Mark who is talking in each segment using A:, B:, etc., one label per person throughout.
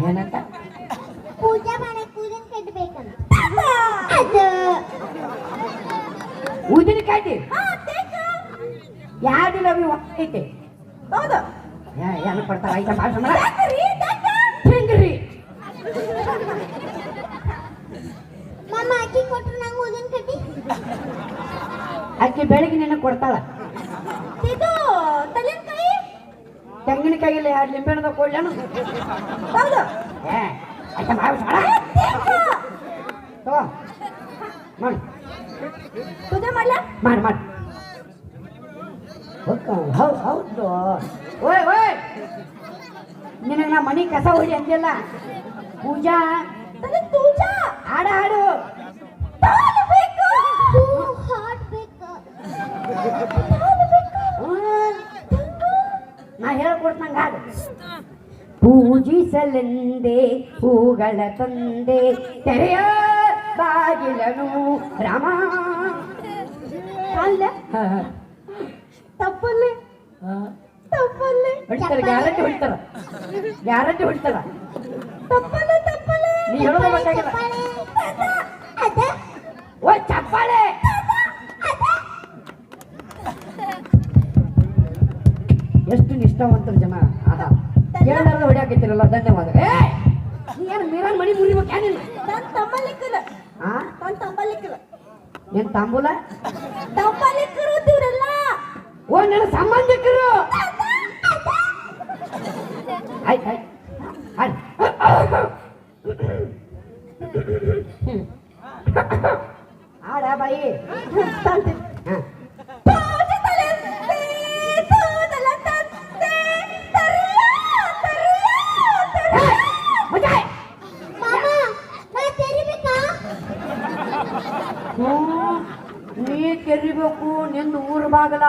A: ಏನಂತ
B: ಪೂಜೆ ಮಾಡಕ್ ಕೂದಲ್ ಕಟ್ಟಬೇಕಂತ ಅದು.
A: ಊದಿನ ಕಾಯ್ತಿ ಯಾರಿಲ್ಲ ಅವಿ ಐತೆ
C: ಹೌದು.
A: ಏನು ಕೊಡ್ತಾರ? ಐತ ಭಾಷಣ ತಿಂದ್ರಿ
B: ಮಾಮ ಅಕ್ಕಿ ಕೊಟ್ರು ನಂಗೆ
A: ಅಕ್ಕಿ ಬೆಳಗ್ಗೆ ನಿನ್ನ ಕೊಡ್ತಾಳ
C: ಇದು ತೆಂಗಿನಕಾಯಿ
A: ತೆಂಗಿನಕಾಯಿಲ್ಲ ಎರಡು ಲಿಂಬೆಣ್ಣದ ಕೊಡ್ಲೇನು?
C: ಹೌದು.
A: ಏ ಆಯ್ತ ಭಾಷಣ ತಗೋ ಮಾಡಿ
C: ಪೂಜೆ ಮಾಡ್ಲಾ?
A: ಮಾಡಿ ಮಾಡಿ ಹೌದು ಹೌದು. ಓಯ್ ಓಯ್. ನಿನಗೆ ನಾ ಮನೆ ಕಸ ಹೊಡಿ ಅಂದಿಲ್ಲ ಪೂಜಾ
C: ಪೂಜಾ
A: ಪೂಜಿಸಲೆಂದೇ ಹೂಗಳ ತಂದೆ ತೆರೆಯ ಬಾಗಿಲನು ರಾಮ.
C: ಅಲ್ಲ? ತಪ್ಪಲ್ಲಿ. ತಪ್ಪಲ್ಲಿ?
A: ಹೊಡಿತಾರ ಗ್ಯಾರಂಟಿ ಹೊಡ್ತಾರ ಗ್ಯಾರಂಟಿ ಹೊಡ್ತಾರ
C: ತಪ್ಪಲ್ಲ ತಪ್ಪಲ್ಲ?
A: ನೀ ಹೇಳೋದು ಬೇಕಾಗಿಲ್ಲ
B: ಚಪ್ಪಾಳೆ. ಅದ.
A: ಓ ಚಪ್ಪಾಳೆ. ಎಷ್ಟು ನಿಷ್ಠಾವಂತರು ಜನ. ಕೇಳಾರ್ದ ಹೊಡ್ಯಾಕೈತಿರಲ್ಲ ಧನ್ಯವಾದ ಏ ಏನು ಮೀರಾನ್
C: ನಾನು ತಮ್ಮಲ್ಲಿಕ್ಕಲ್ಲ
A: ಆ?
C: ನಾನು ತಮ್ಮಲ್ಲಿಕ್ಕಲ್ಲ
A: ಏನ್ ತಾಂಬೂಲ? ಓ ನನ್ನ ಸಂಬಂಧಿಕರು!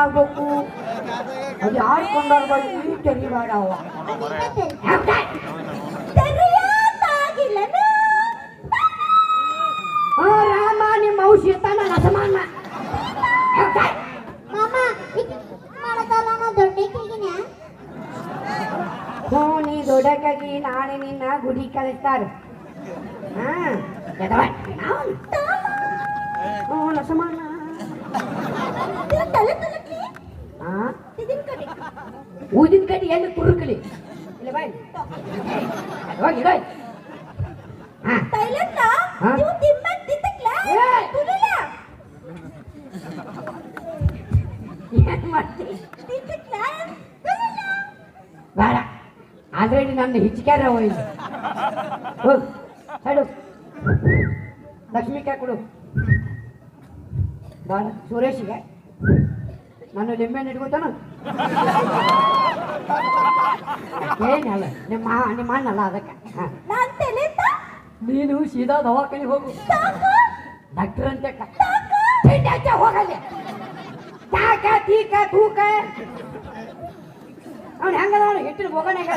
A: ಬಾಗಲಾಗ್ಬೇಕು ಅದು ಯಾರು ಕೊಂಡಾಡ್ಬಾರ್ದು ನೀ ತೆರಿಬೇಡ
C: ಅವ
A: ಆ ರಾಮ ನಿಮ್ಮ ಔಷಧಿ ಇರ್ತಾನ ರಸಮಾನ ಹ್ಞೂ ನೀ ದೊಡ್ಡಕ್ಕಾಗಿ ನಾಳೆ ನಿನ್ನ ಗುಡಿ ಕಳಿಸ್ತಾರೆ ಹಾ ಹ್ಞೂ ರಸಮಾನ
C: ತಲೆ ತಲಕಿ
A: ಹಾ
C: ಇದನ್ ಕಡೆ
A: ಊದಿನ ಕಡೆ ಎಲ್ಲಿ ಕುರುಕಲಿ? ಇಲ್ಲ ಬಾಯ್ ಹೋಗಿ ಇಡೋಯ್ ಹಾ
C: ತೈಲನ್ನ
A: ಹಾ?
C: ನೀವು ತಿಮ್ಮನ್ ತಿತ್ತಕ್ಲ
A: ಏ!
C: ತುಳಿಲ
A: ಏನ್ ಮಾಡ್ತಿ?
C: ತಿತ್ತಕ್ಲ
A: ಬೇಡ. ಆಲ್ರೆಡಿ ನನ್ನ ಹಿಚ್ಕ್ಯಾರ ಹೋಯ್ತು ಹೋಗ್ ಹೇಳು ಲಕ್ಷ್ಮಿಕಾಯಿ ಕೊಡು. ಬಾಳ ಸುರೇಶಿಗೆ. ನಾನು ಲಿಂಬೆಹಣ್ಣು ಹಿಡ್ಕೋತಾನ ಏನಲ್ಲ ನಿಮ್ಮ ನಿಮ್ಮ ಅಣ್ಣಲ್ಲ ಅದಕ್ಕೆ.
C: ನಾನ್ ತಲೆತ?
A: ನೀನು ಸೀದಾ ದವಾಖಾನೆ ಹೋಗು.
C: ತಾಕ
A: ಡಾಕ್ಟರ್ ಅಂತ ತಿಂಡಿ ಹೋಗಲ್ಲಿ. ಚಾಕ ತೀಕ ತೂಕ. ಅವ್ನು ಹೆಂಗದ ಅವನು? ಹಿಟ್ಟಿನ ಹೋಗೋಣ ಹೆಂಗ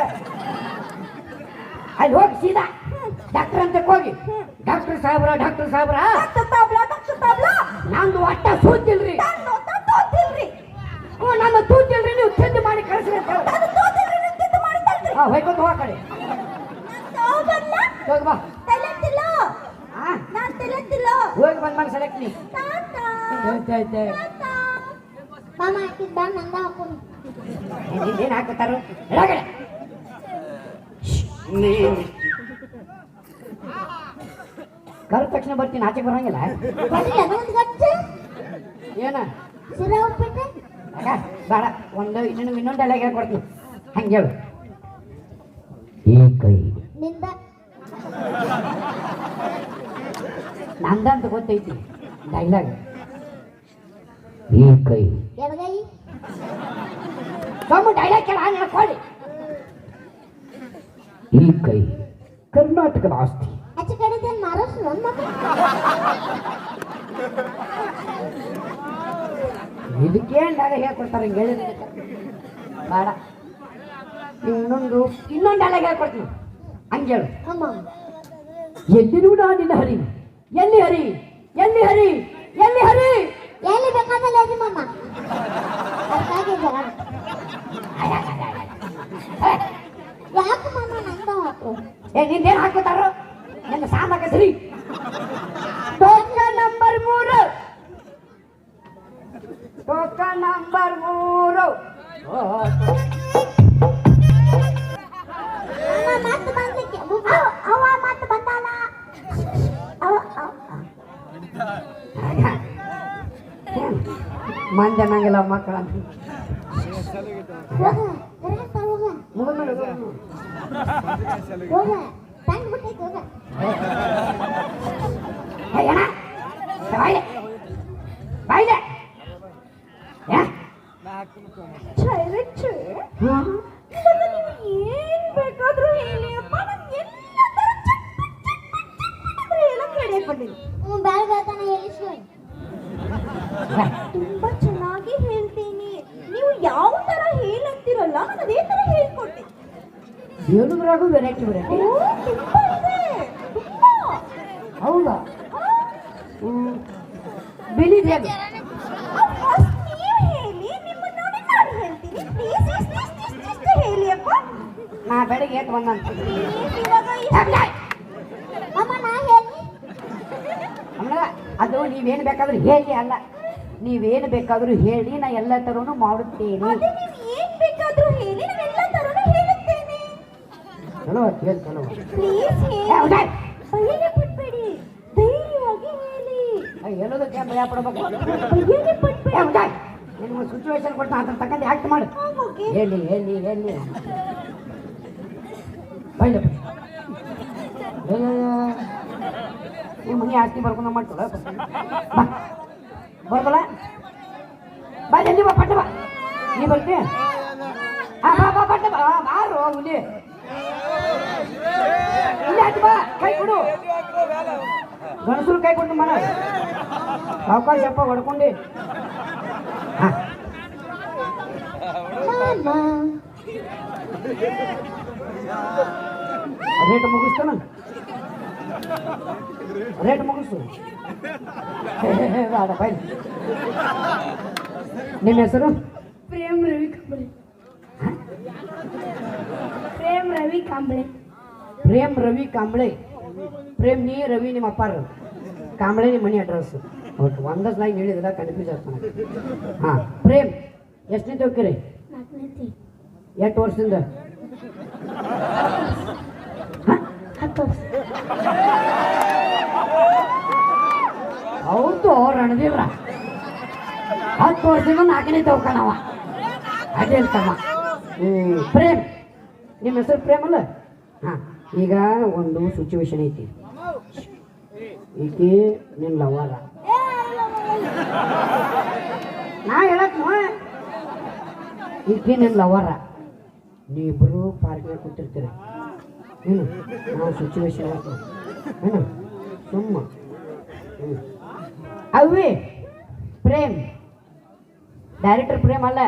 A: ಅಲ್ಲಿ ಹೋಗಿ ಸೀದಾ. ಡಾಕ್ಟರ್ ಅಂತ ಹೋಗಿ. ಡಾಕ್ಟರ್ ಸಾಹೇಬ್ರ ಡಾಕ್ಟರ್ ಸಾಹೇಬ್ರ. ನಂದು ಒಟ್ಟ ಸೂತಿಲ್ರಿ ನನ್ನ ತೂತಿಲ್ರಿ ನೀವು ತಿಂದು ಮಾಡಿ ಕಳಿಸ್ರಿ ಅಂತ ಹೇಳು.
C: ನಾನು
A: ಹಾಂ ಹೋಯ್ಕೊತ ಹೋಗ ಕಡೆ. ಹೋಗಿ ಬಾ. ಹಾಂ ಹೋಗಿ ಬಂದ್ ಮಾಡಿ ಸೆಲೆಕ್ಟ್ ನೀ.
C: ತಾತ
A: ಆಯ್ತು ಆಯ್ತು
C: ತಾತ
B: ಮಾಮ ಹಾಕಿದ್ ಬಾ ನಂದ ಹಾಕೊಂಡು
A: ಏನು ಕರೆದ ತಕ್ಷಣ ಬರ್ತೀನಿ ಆಚೆ ಬರಂಗಿಲ್ಲ.
B: ಬರ್ಲಿಲ್ಲ ಒಂದು ಗಟ್ಟು
A: ಏನ?
B: ಸಿರ ಉಪ್ಪಿಟ್ಟು.
A: ಬೇಡ ಒಂದು ಇನ್ನೊಂದು ಇನ್ನೊಂದು ಎಲ್ಲ ಹೇಳ್ಕೊಡ್ತೀನಿ. ಹಂಗೆ ಹೇಳು. ಈ ಕೈ.
B: ನಿಂದ.
A: ನಂದಂತ ಗೊತ್ತೈತಿ ಡೈಲಾಗ್ ಈ ಕೈ.
B: ಎಡಗೈ.
A: ಸೊಮ್ಮ ಡೈಲಾಗ್ ಕೇಳ ಹೇಳ್ಕೊಳ್ಳಿ ಈ ಕೈ. ಕರ್ನಾಟಕದ ಆಸ್ತಿ.
B: ಆಚೆ ಕಡೆ ಮಹಾರಾಷ್ಟ್ರ ಮಾಮ
A: ಇದಕ್ಕೇನು ಡಾಗ ಹೇಳ್ಕೊಡ್ತಾರೆ ಹಿಂಗೆ ಹೇಳಿದ್ರೆ ಬೇಡ. ಇನ್ನೊಂದು ಇನ್ನೊಂದು ಡಾಲಾಗ್ ಹೇಳ್ಕೊಡ್ತೀನಿ.
B: ಹಂಗೇಳು
A: ಎಲ್ಲಿ ನೋಡ ನಿನ್ನ ಹರಿ? ಎಲ್ಲಿ ಹರಿ? ಎಲ್ಲಿ ಹರಿ? ಎಲ್ಲಿ ಹರಿ?
B: ಎಲ್ಲಿ ಬೇಕಾದಲ್ಲಿ ರೀ ಮಾಮ. ಅದಕ್ಕಾಗಿ ಜಗಳ ಯಾಕೆ ಮಾಮ ನಂದ? ಹಾಕು
A: ಏ ನಿಂದೇನು ಹಾಕೋತಾರ ಮಂದಿ ಅನ್ನಂಗಿಲ್ಲ ಮಕ್ಕಳ
B: ಹೋಗ ಕರೆಕ್ಟ್ ಹೋಗ
A: ಮುಗಿದ್ಮೇಲೆ
B: ಹೋಗ ತಂದ್ ಬಿಟ್ಟೈತೆ ಹೋಗ
A: ಏನ ಬಾಯ್ಲೆ ಬಾಯ್ಲೆ ಯಾ
C: ಚೈರಚ್ಚು
A: ಹ್ಞೂ
C: ಇವಾಗ ನಿಮ್ಗೆ ಏನ್ ಬೇಕಾದ್ರೂ ಹೇಳಿ ಅಪ್ಪ ನಾನು ಎಲ್ಲ ತರ ಚಟ್ ಪಟ್ ಚಟ್ ಪಟ್ ಚಟ್ ಪಟ್ ಅಂದ್ರೆ ಹೇಳಕ್ ರೆಡಿ ಆಗ್ಬಿಟ್ಟಿನಿ
B: ಹ್ಞೂ ಬ್ಯಾಡ ಬೇಕನ ಹೇಳಿಸ್ಕೊ
C: ತುಂಬಾ ಅದೇ ತರ ಹೇಳ್ಕೊಟ್ಟೆ
A: ಹೇಳುದ್ರಾಗೂ ವೆರೈಟಿ ವೆರೈಟಿ ಹೌದಾ?
C: ಬಿಳಿ
A: ನಾ ಬೆಳಿಗ್ಗೆ ಏಟ್ ಬಂದಂತ. ಅದು ನೀವೇನು ಬೇಕಾದ್ರೂ ಹೇಳಿ ಅಲ್ಲ. ನೀವೇನು ಬೇಕಾದರೂ ಹೇಳಿ ನಾ ಎಲ್ಲ ಥರನೂ ಮಾಡುತ್ತೇನೆ.
C: ಹೇಳಿ
A: ಏ, ಹೇಳೋದಕ್ಕೆ ಭಯ ಪಡ್ಬೇಕು ಸಿಚುವೇಶನ್ ಕೊಟ್ಟು ಅದ್ರ ತಕ್ಕಂತೆ ಆಕ್ಟ್ ಮಾಡು ಹೇಳಿ ಹೇಳಿ ಹೇಳಿ ಬೈಲೆ ಈ ಮನೆ ಆಸ್ತಿ ಬರ್ಕೊಂಡು ಬಾ ಬರ್ಬಲ್ಲ ಬಾ ಜಲ್ದಿ ಬಾ ಪಟ್ಟ ಬಾ ನೀ ಬರ್ತಿ ಆ ಬಾ ಬಾ ಪಟ್ಟ ಬಾ ಬಾರು ಹುಲಿ ಇಲ್ಲಿ ಕೈ ಕೊಡು. ಗಣಸರು ಕೈ ಕೊಟ್ಟು ಮನ ಸಾವುಕಾರ ಹೊಡ್ಕೊಂಡು
B: ಹೊಡ್ಕೊಂಡಿ.
A: Rate ಮುಗಿಸ್ತಾನ rate ಮುಗಿಸು. ನಿಮ್ಮ ಹೆಸರು?
C: ಪ್ರೇಮ್ ರವಿ ಕಾಂಬಳೆ. ಪ್ರೇಮ್ ರವಿ ಕಾಂಬಳೆ.
A: ಪ್ರೇಮ್ ರವಿ ಕಾಂಬಳೆ. ಪ್ರೇಮ್ ನೀ ರವಿ ನಿಮ್ಮ ಅಪ್ಪಾರ. ಕಾಂಬಳೆ ನಿಮ್ಮ ಮನೆ ಅಡ್ರೆಸ್ ಓಕೆ ಒಂದಷ್ಟು ನಾಯಿ ಹೇಳಿದ್ರೆ ಕನ್ಫ್ಯೂಸ್ ಆಗ್ತಾನೆ. ಹಾಂ ಪ್ರೇಮ್ ಎಷ್ಟನೇ
B: ನಾಲ್ಕನೇತಿ
A: ಎಷ್ಟು ವರ್ಷದಿಂದ? ಹೌದು ರಣದೇವ್ರ. ಹತ್ತು ವರ್ಷದಿಂದ ನಾಲ್ಕನೇ ತಗೋಕಣವ ಅದೇ ತಮ್ಮ. ಪ್ರೇಮ್. ನಿಮ್ಮ ಹೆಸರು ಪ್ರೇಮ್ ಅಲ್ಲ? ಹಾಂ. ಈಗ ಒಂದು ಸಿಚುವೇಶನ್ ಐತಿ. ಈಕಿ ನಿನ್ನ ಲವರ ನಾ ಹೇಳಕ್ ಈಕಿ ನಿನ್ನ ಲವರ ನೀವಿಬ್ಬರು ಪಾರ್ಕ್ನಾಗ ಕೂತಿರ್ತೀರಿ. ಏನು ನಾವು ಸಿಚುವೇಶನ್ ಏನು ಸುಮ್ಮ. ಅವ್ವಿ, ಪ್ರೇಮ್. ಡೈರೆಕ್ಟರ್ ಪ್ರೇಮ್ ಅಲ್ಲ.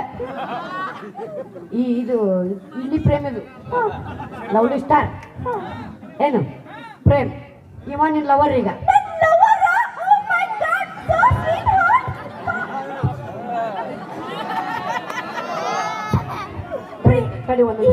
A: ಈ ಇದು ಇಲ್ಲಿ ಪ್ರೇಮ್ ಇದು. ಲವ್ಲಿ ಸ್ಟಾರ್ ಏನು? ಪ್ರೇಮ್. ಇವ ನಿನ್ನ ಲವರ್ ಈಗ. ಕಡೆ ಒಂದು